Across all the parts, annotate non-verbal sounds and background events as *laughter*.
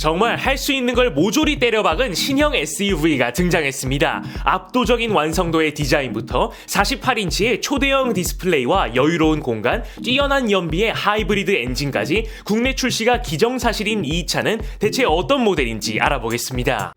정말 할 수 있는 걸 모조리 때려박은 신형 SUV가 등장했습니다. 압도적인 완성도의 디자인부터 48인치의 초대형 디스플레이와 여유로운 공간, 뛰어난 연비의 하이브리드 엔진까지 국내 출시가 기정사실인 이 차는 대체 어떤 모델인지 알아보겠습니다.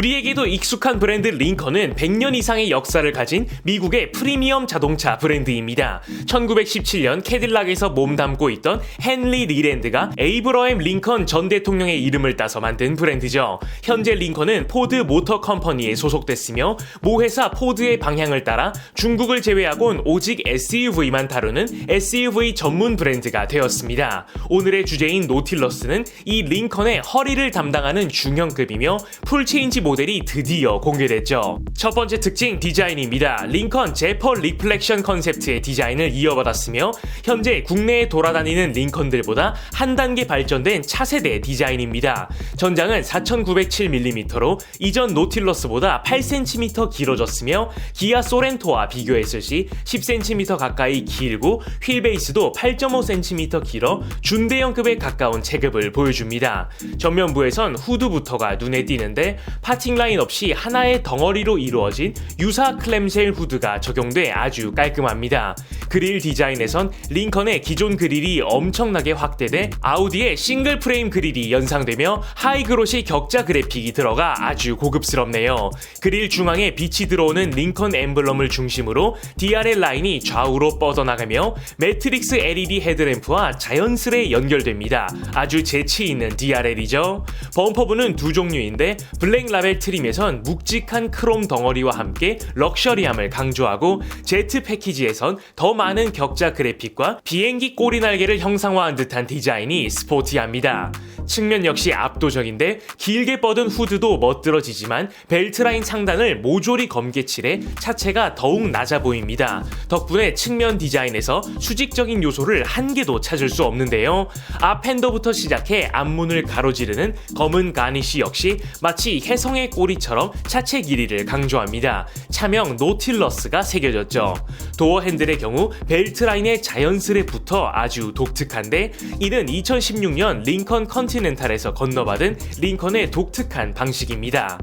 우리에게도 익숙한 브랜드 링컨은 100년 이상의 역사를 가진 미국의 프리미엄 자동차 브랜드입니다. 1917년 캐딜락에서 몸담고 있던 헨리 리랜드가 에이브러햄 링컨 전 대통령의 이름을 따서 만든 브랜드죠. 현재 링컨은 포드 모터 컴퍼니에 소속됐으며 모 회사 포드의 방향을 따라 중국을 제외하곤 오직 SUV만 다루는 SUV 전문 브랜드가 되었습니다. 오늘의 주제인 노틸러스는 이 링컨의 허리를 담당하는 중형급이며 풀체인지 모 델이 드디어 공개됐죠. 첫 번째 특징 디자인입니다. 링컨 제퍼 리플렉션 컨셉트의 디자인을 이어받았으며 현재 국내에 돌아다니는 링컨들보다 한 단계 발전된 차세대 디자인입니다. 전장은 4907mm로 이전 노틸러스보다 8cm 길어졌으며 기아 소렌토와 비교했을 시 10cm 가까이 길고 휠 베이스도 8.5cm 길어 준대형급에 가까운 체급을 보여줍니다. 전면부에선 후드부터가 눈에 띄는데 파팅 라인 없이 하나의 덩어리로 이루어진 유사 클램쉘 후드가 적용돼 아주 깔끔합니다. 그릴 디자인에선 링컨의 기존 그릴이 엄청나게 확대돼 아우디의 싱글 프레임 그릴이 연상되며 하이그로시 격자 그래픽이 들어가 아주 고급스럽네요. 그릴 중앙에 빛이 들어오는 링컨 엠블럼을 중심으로 DRL 라인이 좌우로 뻗어나가며 매트릭스 LED 헤드램프와 자연스레 연결됩니다. 아주 재치 있는 DRL이죠. 범퍼부는 두 종류인데 블랙 라벨 트림에선 묵직한 크롬 덩어리와 함께 럭셔리함을 강조하고 제트 패키지에선 더 많은 격자 그래픽과 비행기 꼬리 날개를 형상화한 듯한 디자인이 스포티합니다. 측면 역시 압도적인데 길게 뻗은 후드도 멋들어지지만 벨트라인 상단을 모조리 검게 칠해 차체가 더욱 낮아 보입니다. 덕분에 측면 디자인에서 수직적인 요소를 한 개도 찾을 수 없는데요. 앞 핸더부터 시작해 앞문을 가로지르는 검은 가니쉬 역시 마치 혜성의 꼬리처럼 차체 길이를 강조합니다. 차명 노틸러스가 새겨졌죠. 도어 핸들의 경우 벨트 라인에 자연스레 붙어 아주 독특한데 이는 2016년 링컨 컨티 넨탈에서 건너받은 링컨의 독특한 방식입니다.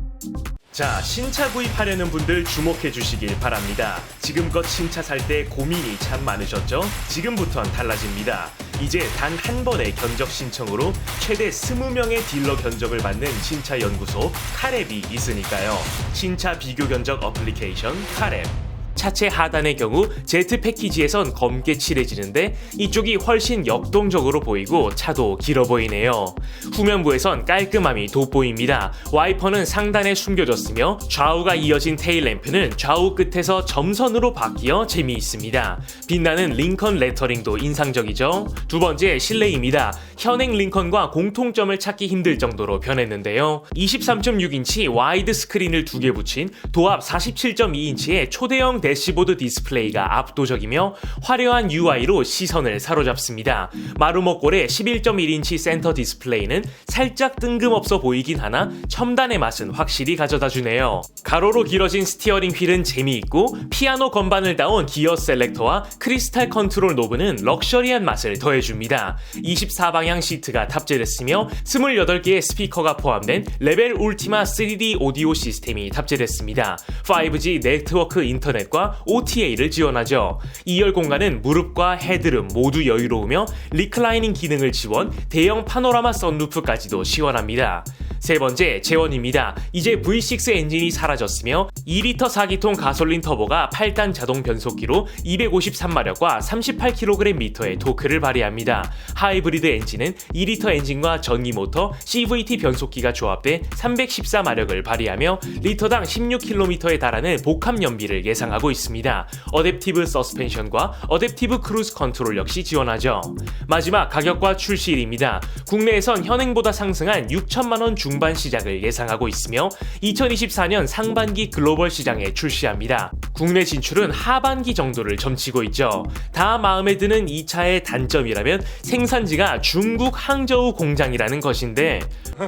자, 신차 구입하려는 분들 주목해 주시길 바랍니다. 지금껏 신차 살 때 고민이 참 많으셨죠? 지금부턴 달라집니다. 이제 단 한 번의 견적 신청으로 최대 20명의 딜러 견적을 받는 신차 연구소 카랩이 있으니까요. 신차 비교 견적 어플리케이션 카랩. 차체 하단의 경우 제트 패키지에선 검게 칠해지는데 이쪽이 훨씬 역동적으로 보이고 차도 길어 보이네요. 후면부에선 깔끔함이 돋보입니다. 와이퍼는 상단에 숨겨졌으며 좌우가 이어진 테일 램프는 좌우 끝에서 점선으로 바뀌어 재미있습니다. 빛나는 링컨 레터링도 인상적이죠. 두 번째 실내입니다. 현행 링컨과 공통점을 찾기 힘들 정도로 변했는데요. 23.6인치 와이드 스크린을 두 개 붙인 도합 47.2인치의 초대형 대시보드 디스플레이가 압도적이며 화려한 UI로 시선을 사로잡습니다. 마루모꼴의 11.1인치 센터 디스플레이는 살짝 뜬금없어 보이긴 하나 첨단의 맛은 확실히 가져다 주네요. 가로로 길어진 스티어링 휠은 재미있고 피아노 건반을 따온 기어 셀렉터와 크리스탈 컨트롤 노브는 럭셔리한 맛을 더해줍니다. 24방향 시트가 탑재됐으며 28개의 스피커가 포함된 레벨 울티마 3D 오디오 시스템이 탑재됐습니다. 5G 네트워크 인터넷과 OTA를 지원하죠. 2열 공간은 무릎과 헤드룸 모두 여유로우며 리클라이닝 기능을 지원, 대형 파노라마 썬루프까지도 시원합니다. 세 번째, 재원입니다. 이제 V6 엔진이 사라졌으며 2리터 4기통 가솔린 터보가 8단 자동 변속기로 253마력과 38kgm의 토크를 발휘합니다. 하이브리드 엔진은 2리터 엔진과 전기 모터, CVT 변속기가 조합돼 314마력을 발휘하며 리터당 16km에 달하는 복합 연비를 예상하고 있습니다. 어댑티브 서스펜션과 어댑티브 크루즈 컨트롤 역시 지원하죠. 마지막 가격과 출시일입니다. 국내에선 현행보다 상승한 6천만 원 중반 시작을 예상하고 있으며 2024년 상반기 글로벌 시장에 출시합니다. 국내 진출은 하반기 정도를 점치고 있죠. 다 마음에 드는 이 차의 단점이라면 생산지가 중국 항저우 공장이라는 것인데 *laughs*